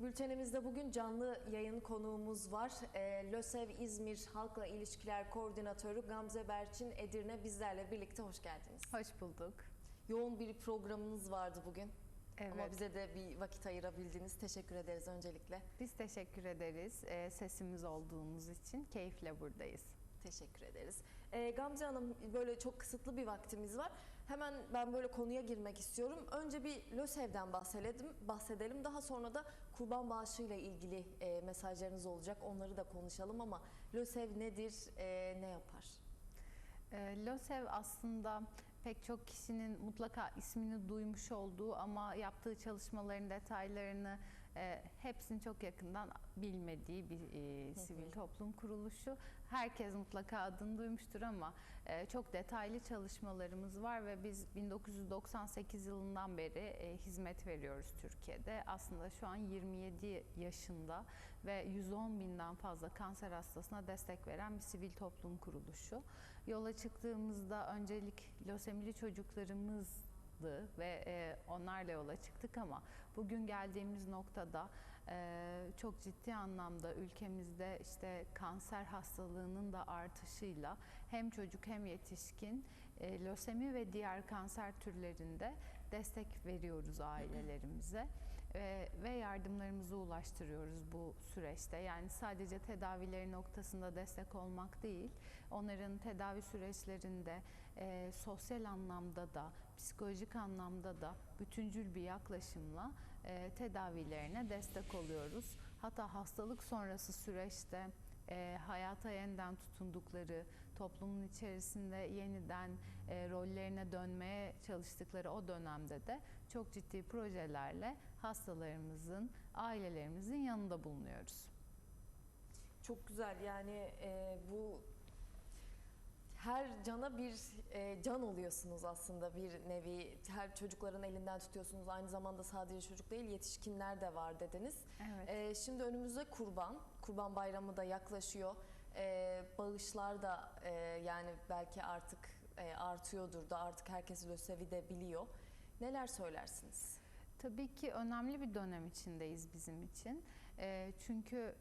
Bültenimizde bugün canlı yayın konuğumuz var. Ee, LÖSEV İzmir Halkla İlişkiler Koordinatörü Gamze Berçin Edirne bizlerle birlikte hoş geldiniz. Hoş bulduk. Yoğun bir programınız vardı bugün. Evet. Ama bize de bir vakit ayırabildiniz. Teşekkür ederiz öncelikle. Biz teşekkür ederiz e, sesimiz olduğunuz için. Keyifle buradayız. Teşekkür ederiz. Ee, Gamze Hanım böyle çok kısıtlı bir vaktimiz var. Hemen ben böyle konuya girmek istiyorum. Önce bir LÖSEV'den bahsedelim. bahsedelim. Daha sonra da kurban bağışıyla ilgili e, mesajlarınız olacak. Onları da konuşalım ama LÖSEV nedir, e, ne yapar? E, LÖSEV aslında pek çok kişinin mutlaka ismini duymuş olduğu ama yaptığı çalışmaların detaylarını e, hepsini çok yakından bilmediği bir e, sivil toplum kuruluşu. Herkes mutlaka adını duymuştur ama e, çok detaylı çalışmalarımız var ve biz 1998 yılından beri e, hizmet veriyoruz Türkiye'de. Aslında şu an 27 yaşında ve 110 binden fazla kanser hastasına destek veren bir sivil toplum kuruluşu. Yola çıktığımızda öncelik lösemili çocuklarımız ve e, onlarla yola çıktık ama bugün geldiğimiz noktada e, çok ciddi anlamda ülkemizde işte kanser hastalığının da artışıyla hem çocuk hem yetişkin e, lösemi ve diğer kanser türlerinde destek veriyoruz ailelerimize e, ve yardımlarımızı ulaştırıyoruz bu süreçte. Yani sadece tedavileri noktasında destek olmak değil, onların tedavi süreçlerinde e, sosyal anlamda da, psikolojik anlamda da bütüncül bir yaklaşımla e, tedavilerine destek oluyoruz. Hatta hastalık sonrası süreçte e, hayata yeniden tutundukları, toplumun içerisinde yeniden e, rollerine dönmeye çalıştıkları o dönemde de çok ciddi projelerle hastalarımızın, ailelerimizin yanında bulunuyoruz. Çok güzel yani e, bu her cana bir e, can oluyorsunuz aslında bir nevi. Her çocukların elinden tutuyorsunuz. Aynı zamanda sadece çocuk değil yetişkinler de var dediniz. Evet. E, şimdi önümüzde kurban. Kurban bayramı da yaklaşıyor. E, bağışlar da e, yani belki artık e, artıyordur da artık herkes LÖSEV'i de biliyor. Neler söylersiniz? Tabii ki önemli bir dönem içindeyiz bizim için. E, çünkü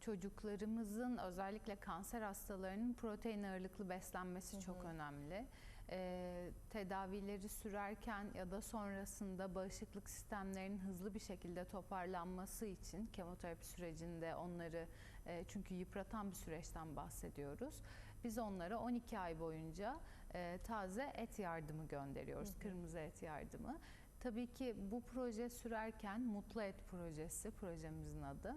çocuklarımızın özellikle kanser hastalarının protein ağırlıklı beslenmesi çok önemli. Ee, tedavileri sürerken ya da sonrasında bağışıklık sistemlerinin hızlı bir şekilde toparlanması için kemoterapi sürecinde onları e, çünkü yıpratan bir süreçten bahsediyoruz. Biz onlara 12 ay boyunca e, taze et yardımı gönderiyoruz, kırmızı et yardımı. Tabii ki bu proje sürerken Mutlu Et projesi projemizin adı.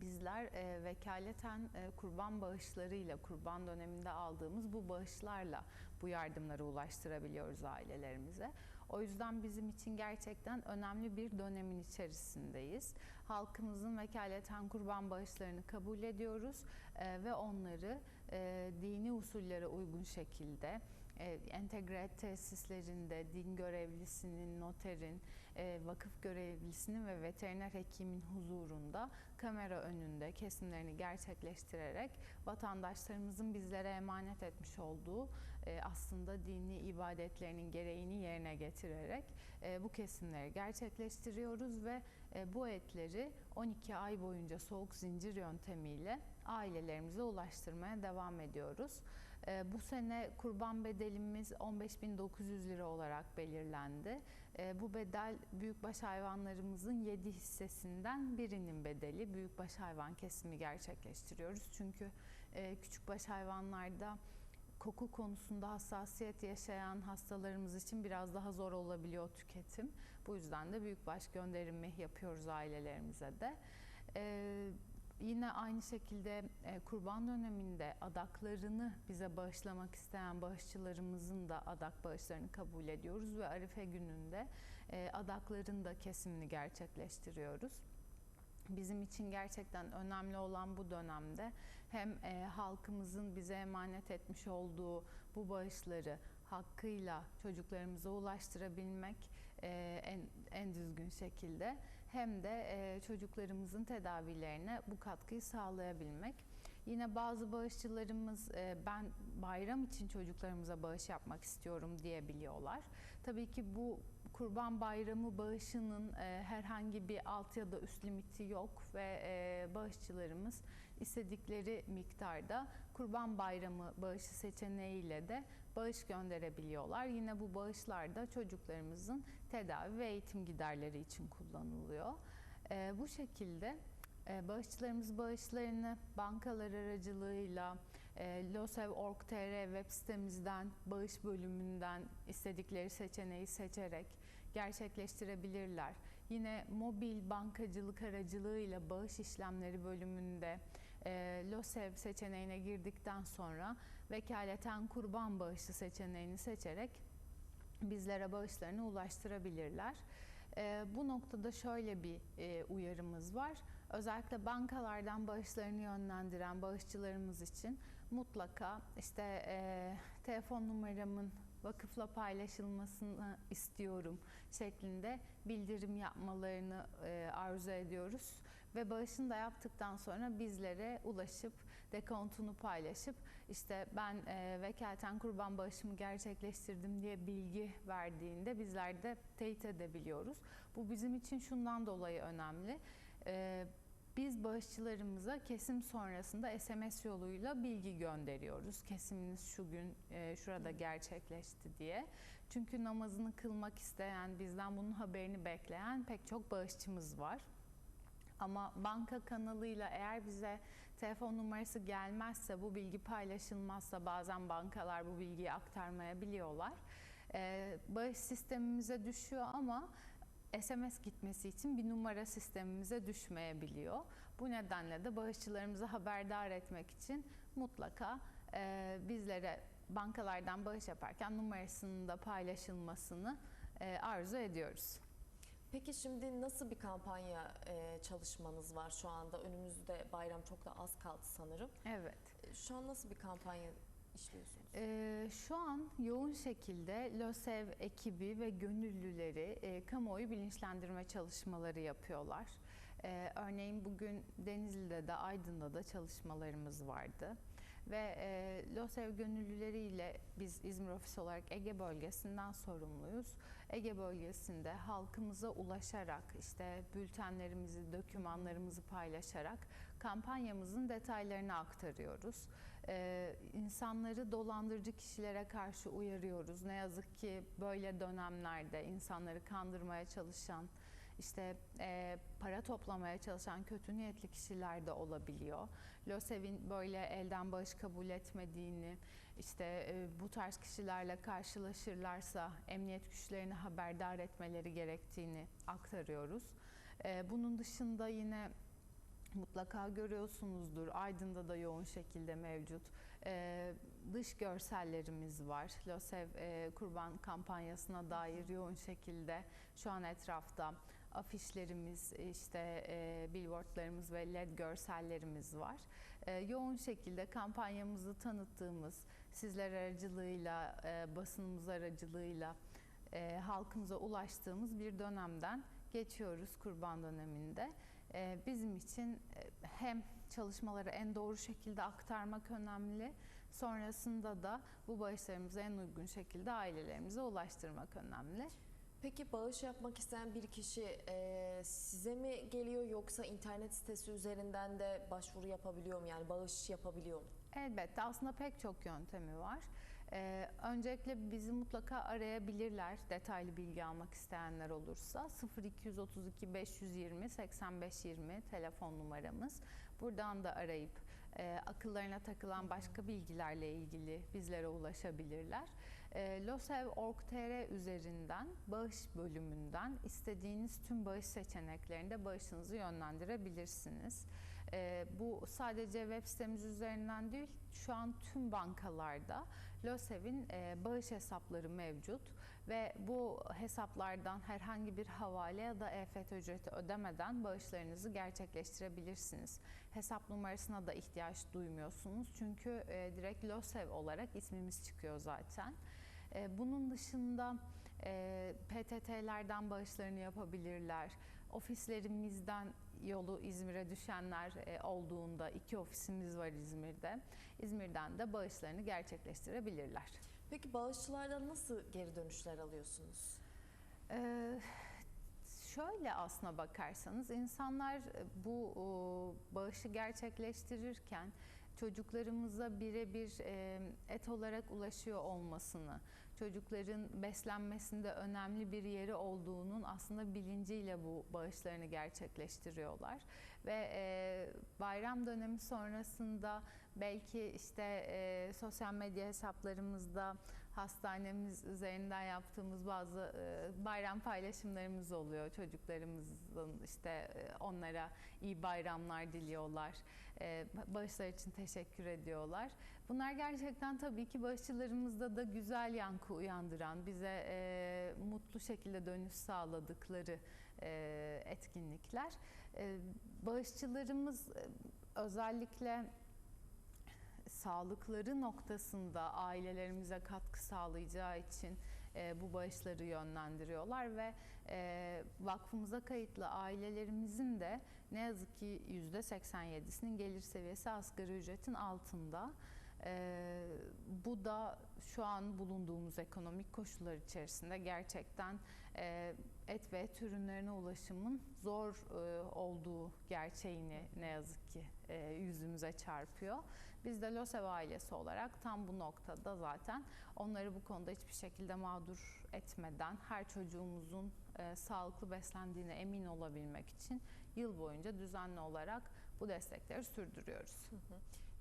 Bizler e, vekaleten e, kurban bağışlarıyla, kurban döneminde aldığımız bu bağışlarla bu yardımları ulaştırabiliyoruz ailelerimize. O yüzden bizim için gerçekten önemli bir dönemin içerisindeyiz. Halkımızın vekaleten kurban bağışlarını kabul ediyoruz e, ve onları e, dini usullere uygun şekilde e, entegre tesislerinde din görevlisinin, noterin, e, vakıf görevlisinin ve veteriner hekimin huzurunda kamera önünde kesimlerini gerçekleştirerek vatandaşlarımızın bizlere emanet etmiş olduğu e, aslında dini ibadetlerinin gereğini yerine getirerek e, bu kesimleri gerçekleştiriyoruz ve bu etleri 12 ay boyunca soğuk zincir yöntemiyle ailelerimize ulaştırmaya devam ediyoruz. E, bu sene kurban bedelimiz 15.900 lira olarak belirlendi. E, bu bedel büyükbaş hayvanlarımızın 7 hissesinden birinin bedeli. Büyükbaş hayvan kesimi gerçekleştiriyoruz. Çünkü e, küçükbaş hayvanlarda koku konusunda hassasiyet yaşayan hastalarımız için biraz daha zor olabiliyor tüketim. Bu yüzden de büyükbaş gönderimi yapıyoruz ailelerimize de. Ee, Yine aynı şekilde e, kurban döneminde adaklarını bize bağışlamak isteyen bağışçılarımızın da adak bağışlarını kabul ediyoruz ve Arife gününde e, adakların da kesimini gerçekleştiriyoruz. Bizim için gerçekten önemli olan bu dönemde hem e, halkımızın bize emanet etmiş olduğu bu bağışları hakkıyla çocuklarımıza ulaştırabilmek e, en, en düzgün şekilde hem de e, çocuklarımızın tedavilerine bu katkıyı sağlayabilmek. Yine bazı bağışçılarımız e, ben bayram için çocuklarımıza bağış yapmak istiyorum diyebiliyorlar. Tabii ki bu Kurban Bayramı bağışının e, herhangi bir alt ya da üst limiti yok ve bağışçılarımız istedikleri miktarda Kurban Bayramı bağışı seçeneğiyle de bağış gönderebiliyorlar. Yine bu bağışlar da çocuklarımızın tedavi ve eğitim giderleri için kullanılıyor. E, bu şekilde e, bağışçılarımız bağışlarını bankalar aracılığıyla e, losev.org.tr web sitemizden, bağış bölümünden istedikleri seçeneği seçerek gerçekleştirebilirler. Yine mobil bankacılık aracılığıyla bağış işlemleri bölümünde e, LOSEV seçeneğine girdikten sonra vekaleten kurban bağışı seçeneğini seçerek bizlere bağışlarını ulaştırabilirler. E, bu noktada şöyle bir e, uyarımız var. Özellikle bankalardan bağışlarını yönlendiren bağışçılarımız için mutlaka işte e, telefon numaramın vakıfla paylaşılmasını istiyorum şeklinde bildirim yapmalarını e, arzu ediyoruz. Ve bağışını da yaptıktan sonra bizlere ulaşıp dekontunu paylaşıp işte ben e, vekaleten kurban bağışımı gerçekleştirdim diye bilgi verdiğinde bizler de teyit edebiliyoruz. Bu bizim için şundan dolayı önemli. E, biz bağışçılarımıza kesim sonrasında SMS yoluyla bilgi gönderiyoruz. Kesiminiz şu gün e, şurada gerçekleşti diye. Çünkü namazını kılmak isteyen, bizden bunun haberini bekleyen pek çok bağışçımız var. Ama banka kanalıyla eğer bize telefon numarası gelmezse, bu bilgi paylaşılmazsa bazen bankalar bu bilgiyi aktarmayabiliyorlar. Ee, bağış sistemimize düşüyor ama SMS gitmesi için bir numara sistemimize düşmeyebiliyor. Bu nedenle de bağışçılarımızı haberdar etmek için mutlaka e, bizlere bankalardan bağış yaparken numarasının da paylaşılmasını e, arzu ediyoruz. Peki şimdi nasıl bir kampanya e, çalışmanız var şu anda? Önümüzde bayram çok da az kaldı sanırım. Evet. E, Şu an nasıl bir kampanya işliyorsunuz? Ee, şu an yoğun şekilde LÖSEV ekibi ve gönüllüleri e, kamuoyu bilinçlendirme çalışmaları yapıyorlar. Ee, örneğin bugün Denizli'de de Aydın'da da çalışmalarımız vardı. Ve e, LÖSEV gönüllüleriyle biz İzmir ofisi olarak Ege bölgesinden sorumluyuz. Ege bölgesinde halkımıza ulaşarak işte bültenlerimizi, dokümanlarımızı paylaşarak kampanyamızın detaylarını aktarıyoruz. Ee, insanları dolandırıcı kişilere karşı uyarıyoruz. Ne yazık ki böyle dönemlerde insanları kandırmaya çalışan, işte e, para toplamaya çalışan kötü niyetli kişiler de olabiliyor. LÖSEV'in böyle elden bağış kabul etmediğini, işte e, bu tarz kişilerle karşılaşırlarsa emniyet güçlerini haberdar etmeleri gerektiğini aktarıyoruz. E, bunun dışında yine mutlaka görüyorsunuzdur. Aydın'da da yoğun şekilde mevcut. Ee, dış görsellerimiz var. LÖSEV e, kurban kampanyasına dair yoğun şekilde şu an etrafta afişlerimiz, işte e, billboardlarımız ve led görsellerimiz var. E, yoğun şekilde kampanyamızı tanıttığımız, sizler aracılığıyla, e, basınımız aracılığıyla e, halkımıza ulaştığımız bir dönemden geçiyoruz kurban döneminde. Ee, bizim için e, hem çalışmaları en doğru şekilde aktarmak önemli, sonrasında da bu bağışlarımızı en uygun şekilde ailelerimize ulaştırmak önemli. Peki bağış yapmak isteyen bir kişi e, size mi geliyor yoksa internet sitesi üzerinden de başvuru yapabiliyor mu? Yani bağış yapabiliyor mu? Elbette aslında pek çok yöntemi var. Ee, öncelikle bizi mutlaka arayabilirler detaylı bilgi almak isteyenler olursa 0232 520 8520 telefon numaramız. Buradan da arayıp e, akıllarına takılan başka bilgilerle ilgili bizlere ulaşabilirler. E, losev.org.tr üzerinden bağış bölümünden istediğiniz tüm bağış seçeneklerinde bağışınızı yönlendirebilirsiniz. E, bu sadece web sitemiz üzerinden değil, şu an tüm bankalarda LÖSEV'in e, bağış hesapları mevcut ve bu hesaplardan herhangi bir havale ya da EFT ücreti ödemeden bağışlarınızı gerçekleştirebilirsiniz. Hesap numarasına da ihtiyaç duymuyorsunuz çünkü e, direkt LÖSEV olarak ismimiz çıkıyor zaten. E, bunun dışında e, PTT'lerden bağışlarını yapabilirler. Ofislerimizden yolu İzmir'e düşenler e, olduğunda iki ofisimiz var İzmir'de. İzmir'den de bağışlarını gerçekleştirebilirler. Peki bağışçılardan nasıl geri dönüşler alıyorsunuz? Ee, şöyle aslına bakarsanız insanlar e, bu o, bağışı gerçekleştirirken çocuklarımıza birebir e, et olarak ulaşıyor olmasını, çocukların beslenmesinde önemli bir yeri olduğunun aslında bilinciyle bu bağışlarını gerçekleştiriyorlar. Ve e, bayram dönemi sonrasında belki işte e, sosyal medya hesaplarımızda hastanemiz üzerinden yaptığımız bazı e, bayram paylaşımlarımız oluyor. Çocuklarımızın işte e, onlara iyi bayramlar diliyorlar. E, bağışlar için teşekkür ediyorlar. Bunlar gerçekten tabii ki bağışçılarımızda da güzel yankı uyandıran, bize e, mutlu şekilde dönüş sağladıkları etkinlikler. E, bağışçılarımız özellikle sağlıkları noktasında ailelerimize katkı sağlayacağı için e, bu bağışları yönlendiriyorlar ve e, vakfımıza kayıtlı ailelerimizin de ne yazık ki %87'sinin gelir seviyesi asgari ücretin altında. E, bu da şu an bulunduğumuz ekonomik koşullar içerisinde gerçekten e, et ve et ürünlerine ulaşımın zor e, olduğu gerçeğini ne yazık ki e, yüzümüze çarpıyor. Biz de LOSEV ailesi olarak tam bu noktada zaten onları bu konuda hiçbir şekilde mağdur etmeden her çocuğumuzun e, sağlıklı beslendiğine emin olabilmek için yıl boyunca düzenli olarak bu destekleri sürdürüyoruz.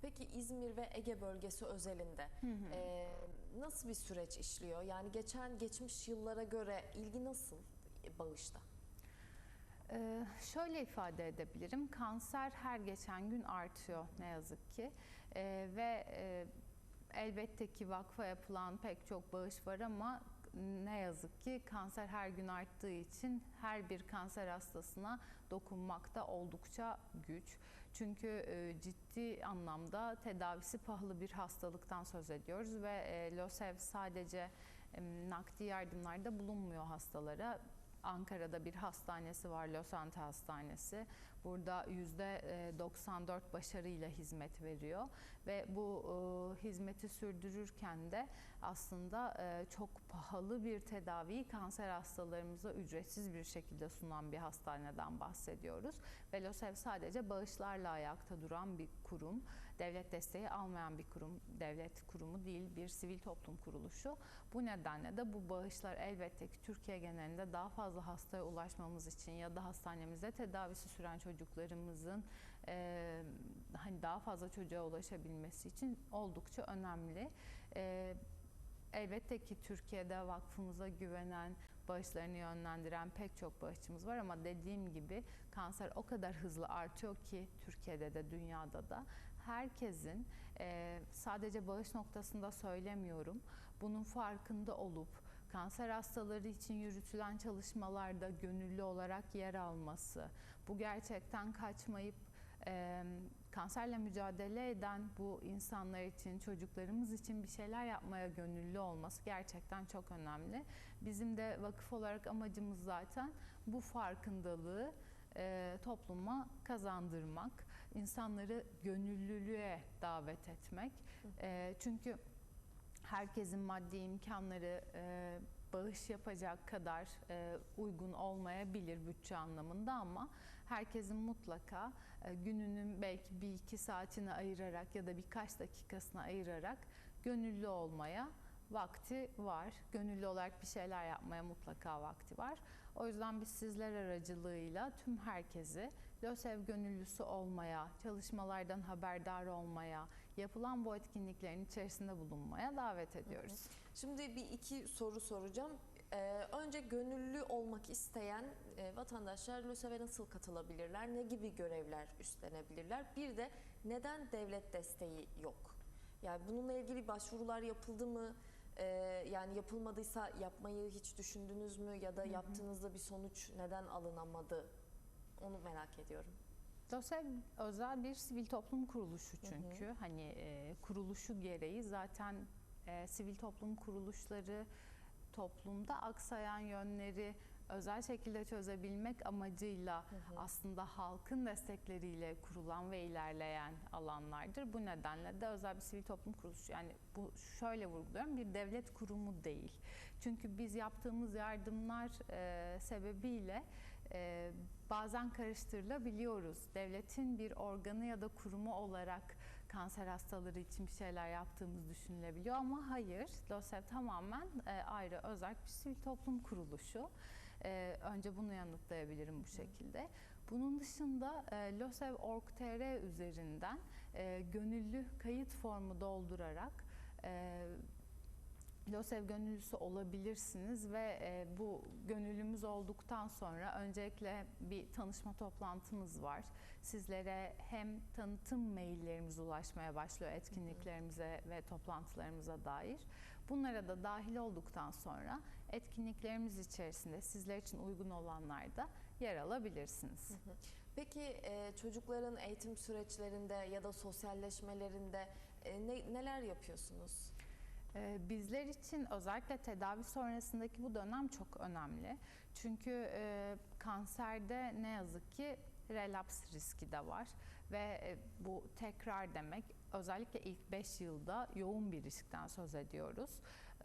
Peki İzmir ve Ege bölgesi özelinde e, nasıl bir süreç işliyor? Yani geçen geçmiş yıllara göre ilgi nasıl bağışta? Ee, şöyle ifade edebilirim, kanser her geçen gün artıyor ne yazık ki Ee, ve e, elbette ki vakfa yapılan pek çok bağış var ama ne yazık ki kanser her gün arttığı için her bir kanser hastasına dokunmak da oldukça güç. Çünkü e, ciddi anlamda tedavisi pahalı bir hastalıktan söz ediyoruz ve e, LOSEV sadece nakdi yardımlarda bulunmuyor hastalara. Ankara'da bir hastanesi var, Losante Hastanesi. Burada %94 başarıyla hizmet veriyor ve bu e, hizmeti sürdürürken de aslında e, çok pahalı bir tedaviyi kanser hastalarımıza ücretsiz bir şekilde sunan bir hastaneden bahsediyoruz. Ve LOSEV sadece bağışlarla ayakta duran bir kurum. Devlet desteği almayan bir kurum, devlet kurumu değil, bir sivil toplum kuruluşu. Bu nedenle de bu bağışlar elbette ki Türkiye genelinde daha fazla hastaya ulaşmamız için ya da hastanemizde tedavisi süren çocuklarımızın e, hani daha fazla çocuğa ulaşabilmesi için oldukça önemli. E, elbette ki Türkiye'de vakfımıza güvenen, bağışlarını yönlendiren pek çok bağışçımız var ama dediğim gibi kanser o kadar hızlı artıyor ki Türkiye'de de dünyada da herkesin e, sadece bağış noktasında söylemiyorum bunun farkında olup kanser hastaları için yürütülen çalışmalarda gönüllü olarak yer alması, bu gerçekten kaçmayıp e, kanserle mücadele eden bu insanlar için, çocuklarımız için bir şeyler yapmaya gönüllü olması gerçekten çok önemli. Bizim de vakıf olarak amacımız zaten bu farkındalığı e, topluma kazandırmak, insanları gönüllülüğe davet etmek. E, çünkü herkesin maddi imkanları e, bağış yapacak kadar e, uygun olmayabilir bütçe anlamında ama herkesin mutlaka e, gününün belki bir iki saatini ayırarak ya da birkaç dakikasını ayırarak gönüllü olmaya vakti var. Gönüllü olarak bir şeyler yapmaya mutlaka vakti var. O yüzden biz sizler aracılığıyla tüm herkesi LÖSEV gönüllüsü olmaya, çalışmalardan haberdar olmaya, yapılan bu etkinliklerin içerisinde bulunmaya davet ediyoruz. Şimdi bir iki soru soracağım. Ee, önce gönüllü olmak isteyen e, vatandaşlar LÖSEV'e nasıl katılabilirler? Ne gibi görevler üstlenebilirler? Bir de neden devlet desteği yok? Yani bununla ilgili başvurular yapıldı mı? Ee, yani yapılmadıysa yapmayı hiç düşündünüz mü? Ya da yaptığınızda bir sonuç neden alınamadı? Onu merak ediyorum. DOSEV özel bir sivil toplum kuruluşu çünkü. Hani e, kuruluşu gereği zaten e, sivil toplum kuruluşları toplumda aksayan yönleri özel şekilde çözebilmek amacıyla aslında halkın destekleriyle kurulan ve ilerleyen alanlardır. Bu nedenle de özel bir sivil toplum kuruluşu yani bu şöyle vurguluyorum bir devlet kurumu değil. Çünkü biz yaptığımız yardımlar e, sebebiyle e, bazen karıştırılabiliyoruz. Devletin bir organı ya da kurumu olarak kanser hastaları için bir şeyler yaptığımız düşünülebiliyor ama hayır. LOSEV tamamen e, ayrı özel bir sivil toplum kuruluşu. E, önce bunu yanıtlayabilirim bu şekilde. Bunun dışında e, LOSEV.org.tr üzerinden e, gönüllü kayıt formu doldurarak e, LOSEV gönüllüsü olabilirsiniz ve e, bu gönüllümüz olduktan sonra öncelikle bir tanışma toplantımız var. Sizlere hem tanıtım maillerimiz ulaşmaya başlıyor etkinliklerimize ve toplantılarımıza dair. Bunlara da dahil olduktan sonra etkinliklerimiz içerisinde sizler için uygun olanlarda yer alabilirsiniz. Peki e, çocukların eğitim süreçlerinde ya da sosyalleşmelerinde e, ne, neler yapıyorsunuz? Ee, Bizler için özellikle tedavi sonrasındaki bu dönem çok önemli. Çünkü e, kanserde ne yazık ki relaps riski de var ve e, bu tekrar demek özellikle ilk 5 yılda yoğun bir riskten söz ediyoruz.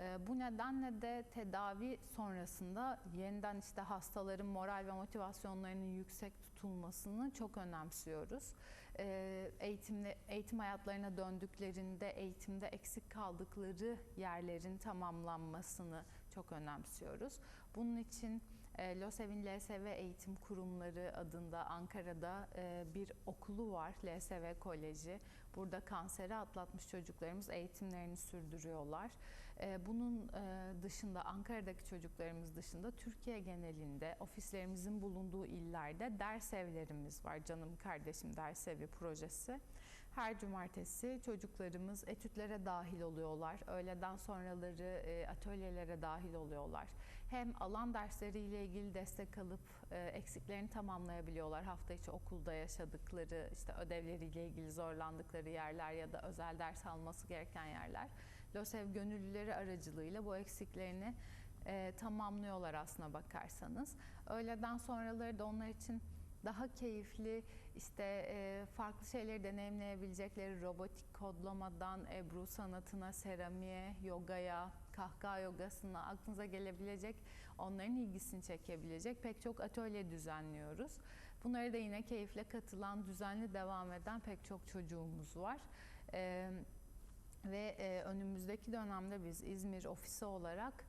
E, Bu nedenle de tedavi sonrasında yeniden işte hastaların moral ve motivasyonlarının yüksek tutulmasını çok önemsiyoruz. E, Eğitimle, eğitim hayatlarına döndüklerinde eğitimde eksik kaldıkları yerlerin tamamlanmasını çok önemsiyoruz. Bunun için e, LOSEV'in LSV Eğitim Kurumları adında Ankara'da e, bir okulu var, LSV Koleji. Burada kanseri atlatmış çocuklarımız eğitimlerini sürdürüyorlar. E, Bunun e, dışında Ankara'daki çocuklarımız dışında Türkiye genelinde ofislerimizin bulunduğu illerde ders evlerimiz var. Canım Kardeşim Ders Evi projesi. Her cumartesi çocuklarımız etütlere dahil oluyorlar. Öğleden sonraları e, atölyelere dahil oluyorlar. Hem alan dersleriyle ilgili destek alıp e, eksiklerini tamamlayabiliyorlar. Hafta içi okulda yaşadıkları, işte ödevleriyle ilgili zorlandıkları yerler ya da özel ders alması gereken yerler. LOSEV gönüllüleri aracılığıyla bu eksiklerini e, tamamlıyorlar aslına bakarsanız. Öğleden sonraları da onlar için daha keyifli işte e, farklı şeyleri deneyimleyebilecekleri robotik kodlamadan Ebru sanatına, seramiğe, yogaya, kahkaha yogasına aklınıza gelebilecek onların ilgisini çekebilecek pek çok atölye düzenliyoruz. Bunları da yine keyifle katılan, düzenli devam eden pek çok çocuğumuz var. E, ve e, önümüzdeki dönemde biz İzmir ofisi olarak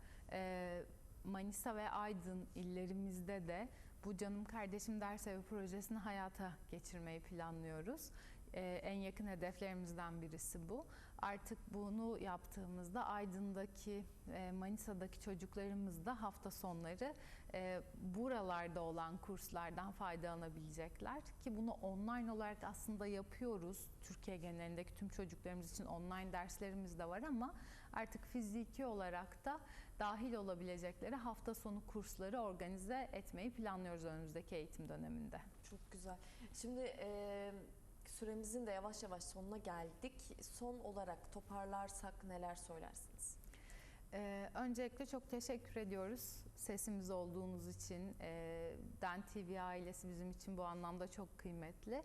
Manisa ve Aydın illerimizde de bu Canım Kardeşim Ders Evi projesini hayata geçirmeyi planlıyoruz. Ee, en yakın hedeflerimizden birisi bu. Artık bunu yaptığımızda Aydın'daki, e, Manisa'daki çocuklarımız da hafta sonları e, buralarda olan kurslardan faydalanabilecekler. Ki bunu online olarak aslında yapıyoruz. Türkiye genelindeki tüm çocuklarımız için online derslerimiz de var ama artık fiziki olarak da dahil olabilecekleri hafta sonu kursları organize etmeyi planlıyoruz önümüzdeki eğitim döneminde. Çok güzel. Şimdi e, süremizin de yavaş yavaş sonuna geldik. Son olarak toparlarsak neler söylersiniz? Ee, öncelikle çok teşekkür ediyoruz sesimiz olduğunuz için. Ee, Den TV ailesi bizim için bu anlamda çok kıymetli.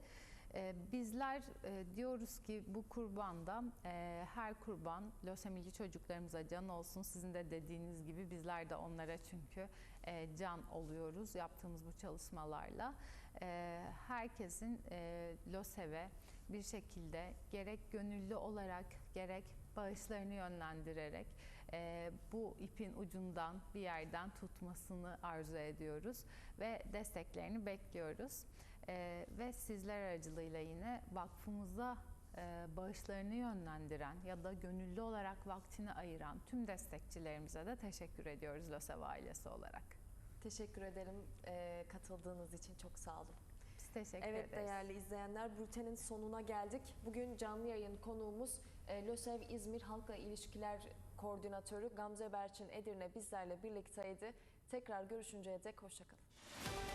Ee, bizler e, diyoruz ki bu kurbanda e, her kurban lösemili çocuklarımıza can olsun. Sizin de dediğiniz gibi bizler de onlara çünkü e, can oluyoruz yaptığımız bu çalışmalarla. Herkesin e, LOSEV'e bir şekilde gerek gönüllü olarak gerek bağışlarını yönlendirerek e, bu ipin ucundan bir yerden tutmasını arzu ediyoruz ve desteklerini bekliyoruz. E, ve sizler aracılığıyla yine vakfımıza e, bağışlarını yönlendiren ya da gönüllü olarak vaktini ayıran tüm destekçilerimize de teşekkür ediyoruz LOSEV ailesi olarak. Teşekkür ederim e, katıldığınız için çok sağ olun. Biz teşekkür Evet ederiz. değerli izleyenler bültenin sonuna geldik. Bugün canlı yayın konuğumuz e, LÖSEV İzmir Halkla İlişkiler Koordinatörü Gamze Berçin Edirne bizlerle birlikteydi. Tekrar görüşünceye dek hoşçakalın.